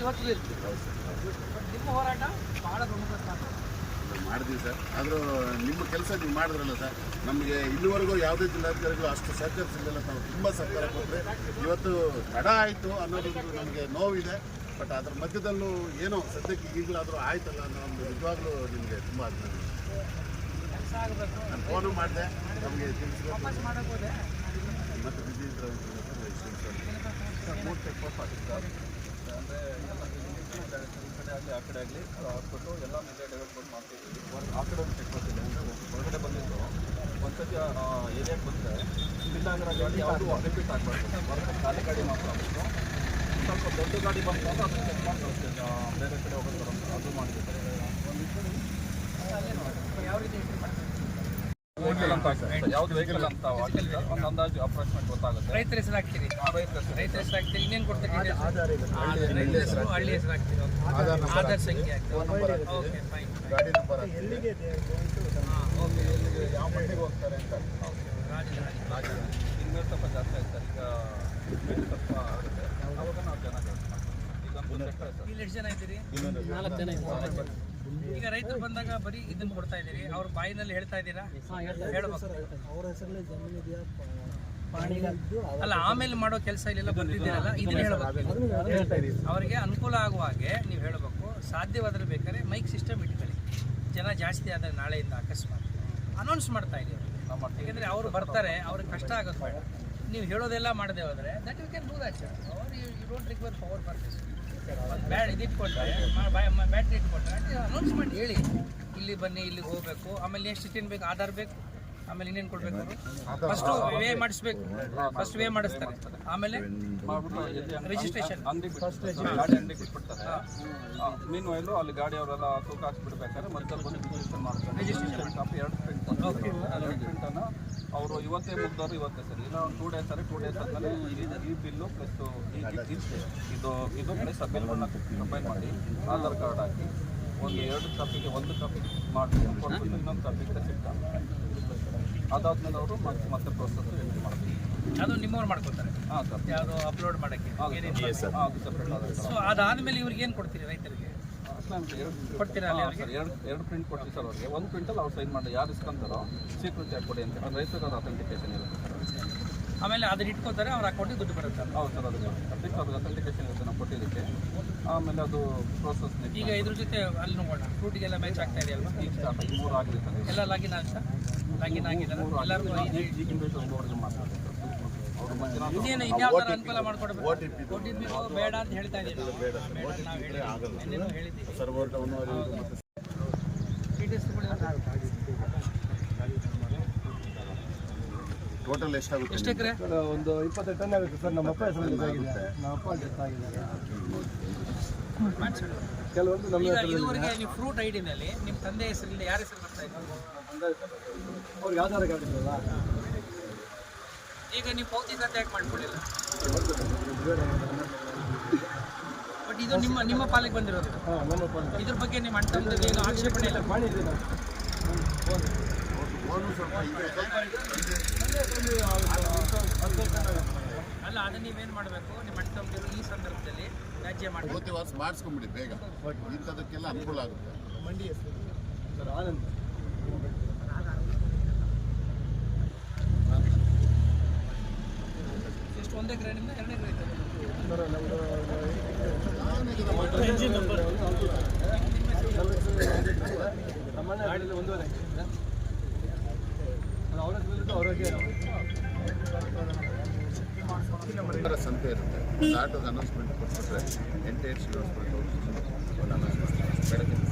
ಇರ್ತೀವಿ. ಸರ್ ನಿಮ್ಮ ಹೋರಾಟ ಬಹಳ ಪ್ರಮುಖ ಸರ್. ಆದರೂ ನಿಮ್ಮ ಕೆಲಸ ನೀವು ಮಾಡಿದ್ರಲ್ಲ ಸರ್ ನಮಗೆ ಇಲ್ಲಿವರೆಗೂ ಯಾವುದೇ ಜಿಲ್ಲಾಧಿಕಾರಿಗಳು ಅಷ್ಟು ಸಹಕರಿಸಿಲ್ಲ ನಾವು ತುಂಬ ಸಹಕಾರ ಕೊಟ್ಟರೆ ಇವತ್ತು ತಡ ಆಯಿತು ಅನ್ನೋದು ನಮಗೆ ನೋವಿದೆ. ಬಟ್ ಅದ್ರ ಮಧ್ಯದಲ್ಲೂ ಏನೋ ಸದ್ಯಕ್ಕೆ ಈಗಲಾದರೂ ಆಯ್ತಲ್ಲ ಅನ್ನೋ ಒಂದು ನಿಜವಾಗ್ಲೂ ನಿಮಗೆ ತುಂಬ ಅಭಿನಂದನೆ. ನಾನು ಫೋನು ಮಾಡಿದೆ. ನಮಗೆ ತಿಳಿಸ್ಬೇಕು. ಮತ್ತೆ ಬಿಸಿ ಇದ್ರೆ ಮೂರು ಚೆಕ್ ಅಂದರೆ ಈ ಕಡೆ ಆಗಲಿ ಆ ಕಡೆ ಆಗಲಿ ಎಲ್ಲ ಮೇಲೆ ಡೆವಲಪ್ಮೆಂಟ್ ಮಾಡ್ತಿದ್ದೀವಿ ಒಂದು ಆ ಕಡೆ ಒಂದು ಚೆಕ್ ಹೊರಗಡೆ ಬಂದಿದ್ದು ಒಂದ್ಸತಿ ಏರಿಯಾಗೆ ಬಂದರೆ ಗಾಡಿ ಯಾವುದು ರಿಪೀಟ್ ಆಗಬಾರ್ದು ಹೊರಗಡೆ ಖಾಲಿ ಗಾಡಿ ಮಾತ್ರ ಸ್ವಲ್ಪ ದೊಡ್ಡ ಗಾಡಿ ಅಂದ್ರೆ ಅದನ್ನು ಚೆಕ್ ಮಾಡಿ ಕಳಿಸ್ತೀವಿ ಬೇರೆ ಕಡೆ ಹೋಗೋದು ಅದು ಮಾಡಿದ್ದೀವಿ ಯಾವ ರೀತಿ entry ಮಾಡ್ತೀವಿ ವೆಹಿಕಲ್ ಅಂತ ಆಗ್ತದೆ ಯಾವ್ದು ವೆಹಿಕಲ್ ಅಂತ ಒಂದು ಅಂದಾಜು ಅಪ್ರಾಕ್ಸಿಮೇಟ್ ಗೊತ್ತಾಗುತ್ತೆ. ರೈತರ ಹೆಸರು ಹಾಕ್ತೀರಿ ಆ, ರೈತರ ಹೆಸರು. ಹಾಕ್ತೀರಿ ಇನ್ನೇನು ಕೊಡ್ತೀರಿ ರೈತರ ಹೆಸರು? ಹಳ್ಳಿ ಹೆಸರು ಹಾಕ್ತೀರಿ ಆಧಾರ್ ಸಂಖ್ಯೆ ಓಕೆ ಫೈನ್ ಗಾಡಿ ನಂಬರ್ ಎಲ್ಲಿಗೆ ಯಾವ ಮಟ್ಟಿಗೆ ಹೋಗ್ತಾರೆ ಅಂತ. ಓಕೆ ಇನ್ಮೇಲೆ ಸ್ವಲ್ಪ ಜಾಸ್ತಿ ಆಯ್ತು ಈಗ maybe ಸ್ವಲ್ಪ ಆಗುತ್ತೆ. ಅವಾಗ ನಾವು ಜನ ಜಾಸ್ತಿ ಮಾಡ್ತೀವಿ. ಎಷ್ಟು ಜನ ಇದ್ದೀರಿ? ನಾಲ್ಕು ಜನ ಇದ್ದೀರಿ. ಈಗ ರೈತರು ಬಂದಾಗ ಬರೀ ಇದನ್ನ ಕೊಡ್ತಾ ಇದ್ದೀರಿ. ಅವ್ರ ಬಾಯಿನಲ್ಲಿ ಹೇಳ್ತಾ ಇದ್ದೀರಾ? ಹೇಳ್ಬೇಕು. ಅವ್ರ ಹೆಸರಲ್ಲಿ ಜಮೀನು ಇದೆಯಾ? ಅಲ್ಲ ಆಮೇಲೆ ಮಾಡೋ ಕೆಲಸ ಇಲ್ಲೆಲ್ಲ ಬಂದಿದ್ದೀರಲ್ಲ ಇದನ್ನ ಹೇಳ್ಬೇಕು. ಅವರಿಗೆ ಅನುಕೂಲ ಆಗುವ ಹಾಗೆ ನೀವು ಹೇಳಬೇಕು. ಸಾಧ್ಯವಾದ್ರೆ ಬೇಕಾದ್ರೆ ಮೈಕ್ ಸಿಸ್ಟಮ್ ಇಟ್ಕೊಳ್ಳಿ. ಜನ ಜಾಸ್ತಿ ಆದರೆ ನಾಳೆಯಿಂದ ಅಕಸ್ಮಾತ್. ಅನೌನ್ಸ್ ಮಾಡ್ತಾ ಇದ್ದೀವಿ ಯಾಕಂದ್ರೆ ಅವ್ರು ಬರ್ತಾರೆ ಅವ್ರಿಗೆ ಕಷ್ಟ ಆಗೋದು ಬೇಡ. ನೀವು ಹೇಳೋದೆಲ್ಲ ಮಾಡದೆ ಹೋದರೆ that you can do that ಅವ್ರು you don't require power for this battery ಇಟ್ಕೊಂಡ್ರೆ ಅನೌನ್ಸ್ ಮಾಡಿ. ಹೇಳಿ ಇಲ್ಲಿ ಬನ್ನಿ ಇಲ್ಲಿಗೆ ಹೋಗಬೇಕು ಆಮೇಲೆ ನೆಕ್ಸ್ಟ್ ತಿನ್ಬೇಕು ಆಧಾರ್ ಬೇಕು. ಆಮೇಲೆ ಇನ್ನೇನು ಕೊಡಬೇಕು ಫಸ್ಟು ವೇ ಮಾಡಿಸ್ಬೇಕು. ಫಸ್ಟ್ ವೇ ಮಾಡಿಸ್ತಾರೆ. ಆಮೇಲೆ ರಿಜಿಸ್ಟ್ರೇಷನ್ ಅಂಗಡಿ ಗಾಡಿ ಅಂಗಡಿ ಬಿಟ್ಬಿಡ್ತಾರೆ ಮೀನ್ ವೈಲು ಅಲ್ಲಿ ಗಾಡಿ ಅವರೆಲ್ಲ ತೂಕ ಹಾಕ್ಸ್ಬಿಡ್ಬೇಕಾದ್ರೆ ಮತ್ತೆ ಬಂದು ರಿಜಿಸ್ಟ್ರೇಷನ್ ಮಾಡ್ತಾರೆ. ರಿಜಿಸ್ಟ್ರೇಷನ್ ಕಾಪಿ ಎರಡು ಪ್ರಿಂಟ್ ಎರಡು ಪ್ರಿಂಟನ್ನು ಅವರು ಇವತ್ತೇ ಮುಗ್ದವ್ರು ಇವತ್ತೇ ಸರ್. ಇಲ್ಲ ಒಂದು ಟೂ ಡೇಸ್ ಸರಿ ಟೂ ಡೇಸ್ ಆದಮೇಲೆ ಈ ಬಿಲ್ಲು ಪ್ಲಸ್ ಇದು ಇದು ಪ್ಲಸ್ ಆ ಬಿಲ್ಗಳನ್ನ ಕಂಬೈನ್ ಮಾಡಿ ಆಧಾರ್ ಕಾರ್ಡ್ ಹಾಕಿ ಒಂದು ಎರಡು ಕಾಪಿಗೆ ಒಂದು ಕಾಪಿ ಮಾಡಿ ಕೊಟ್ಟು ಇನ್ನೊಂದು ಕಾಪಿಗೆ ರೆಸಿಪ್ಟ್ ಅದಾದ್ಮೇಲೆ ಅವರು ಮತ್ತೆ ಮತ್ತೆ ಪ್ರೋಸೆಸ್ ಎಂಟ್ರಿ ಮಾಡ್ತೀವಿ ಅದು ನಿಮ್ಮವ್ರು ಮಾಡ್ಕೊತಾರೆ ಹಾಂ ಸರ್ ಯಾವುದು ಅಪ್ಲೋಡ್ ಮಾಡೋಕ್ಕೆ. ಸರ್ ಅದು ಸಪ್ರೇಟ್ ಆಗುತ್ತೆ ಸೊ ಅದಾದಮೇಲೆ ಇವ್ರಿಗೆ ಏನು ಕೊಡ್ತೀರಿ ರೈತರಿಗೆ? ಕೊಡ್ತೀರಾ ಅಲ್ಲಿ ಅವ್ರಿಗೆ? ಎರಡು ಎರಡು ಪ್ರಿಂಟ್ ಕೊಡ್ತೀವಿ ಸರ್ ಅವ್ರಿಗೆ. ಒಂದು ಪ್ರಿಂಟಲ್ಲಿ ಅವ್ರು ಸೈನ್ ಮಾಡಿ ಯಾರು ಇಸ್ಕೊಂತಾರೋ ಸೀಕ್ರೆಟ್ ಕೊಡಿ ಅಂತ ರೈತರಿಗೆ ಅದು ಅಥೆಂಟಿಕೇಶನ್ ಇರುತ್ತೆ ಆಮೇಲೆ ಅದನ್ನ ಇಟ್ಕೋತಾರೆ ಅವ್ರ ಅಕೌಂಟಿಗೆ ದುಡ್ಡು ಬರುತ್ತೆ ಹೌದು ಸರ್ ಅದು ಅದಕ್ಕೆ ಅದು ಅಥೆಂಟಿಕೇಶನ್ ಇರುತ್ತೆ ನಾವು ಕೊಟ್ಟಿದ್ದಕ್ಕೆ. ಆಮೇಲೆ ಅದು ಪ್ರೋಸೆಸ್ ಈಗ ಇದ್ರ ಜೊತೆ ಅಲ್ಲಿ ನೋಡೋಣ. ಫ್ರೂಟಿಗೆಲ್ಲ ಮ್ಯಾಚ್ ಆಗ್ತಾ ಇದೆ ಅಲ್ವಾ ಈಗ ಆಗಿ ಮೂರು ಆಗಿದೆ ಸರ್ ಎಲ್ಲ ಲಾಗಿನ್ ಆಗ್ತಾ ಲಾಗಿನ್ ಆಗಿದ್ದಾರೆ ಎಲ್ಲರಿಗೂ ಇನ್ನೇನು ಇನ್ಯಾವ ಥರ ಅನುಕೂಲ ಮಾಡ್ಕೊಡ್ಬೇಕು? ಕೊಟ್ಟಿದ್ದು ಬೇಡ ಅಂತ ಹೇಳ್ತಾ ಇದ್ದೀವಿ ಬೇಡ. ನಾವು ಹೇಳಿದ್ದೀವಿ. ಹೇಳಿದ್ದೀವಿ. ಸರ್ವರ್ ಡೌನ್ ಟೋಟಲ್ ಎಷ್ಟಾಗುತ್ತೆ ಎಷ್ಟು ಎಕರೆ? ಒಂದು ಇಪ್ಪತ್ತೈದು ಟನ್ ಆಗುತ್ತೆ ಸರ್. ನಮ್ಮ ಅಪ್ಪ ಹೆಸರಲ್ಲಿ ಆಗಿದೆ ನಮ್ಮ ಅಪ್ಪ ಡೆತ್ ಆಗಿದ್ದಾರೆ ಕೆಲವೊಂದು ನಮ್ಮ ಈಗ ಇದುವರೆಗೆ ನೀವು ಫ್ರೂಟ್ ಐಡಿನಲ್ಲಿ ನಿಮ್ಮ ತಂದೆ ಹೆಸರಿಂದ ಯಾರ ಹೆಸರು ಬರ್ತಾ ಇದ್ದಾರೆ ಅವ್ರಿಗೆ ಆಧಾರ ಕಾರ್ಡ್ ಈಗ ನೀವು ಪೌತಿ ಖಾತೆ ಯಾಕೆ ಮಾಡ್ಕೊಳ್ಳಿಲ್ಲ ಬಟ್ ಇದು ನಿಮ್ಮ ನಿಮ್ಮ ಪಾಲಿಗೆ ಬಂದಿರೋದು. ಹಾಂ ನಮ್ಮ ಇದ್ರ ಬಗ್ಗೆ ನಿಮ್ಮ ಅಣ್ಣ ತಮ್ಮದಿಗೆ ಏನು ಆಕ್ಷೇಪಣೆ ಇಲ್ಲ? ಮಾಡಿದ್ದೆ ಅಲ್ಲ ಅದನ್ನ ನೀವೇನು ಮಾಡಬೇಕು? ನಿಮ್ಮ ಅಣ್ಣ ತಮ್ಮದಿರು ಈ ಸಂದರ್ಭದಲ್ಲಿ ವ್ಯಾಜ್ಯ ಮಾಡಿ ಇವತ್ತೇ ವಾಸ ಮಾಡಿಸ್ಕೊಂಬಿಡಿ ಬೇಗ. ಇಂಥದಕ್ಕೆಲ್ಲ ಅನುಕೂಲ ಆಗುತ್ತೆ. ಮಂಡಿ ಸರ್ ಆನಂದ್. ಎಷ್ಟು ಒಂದು ಎಕರೆನಿಂದ ಎರಡು ಎಕರೆ ಇದೆ ಸರ್ ನಮ್ಮದು ನಮ್ಮ ಗಾಡಿಯಲ್ಲಿ ಒಂದೂವರೆ ಹಾಕಿದ್ದೆ ಅವ್ರ ಹೆಸರಲ್ಲಿದ್ದು ಅವ್ರಿಗೆ ಸಂತೆ ಇರುತ್ತೆ ಅನೌನ್ಸ್ಮೆಂಟ್ ಕೊಟ್ಬಿಟ್ರೆ ಎಂಟು ಅನೌನ್ಸ್ಮೆಂಟ್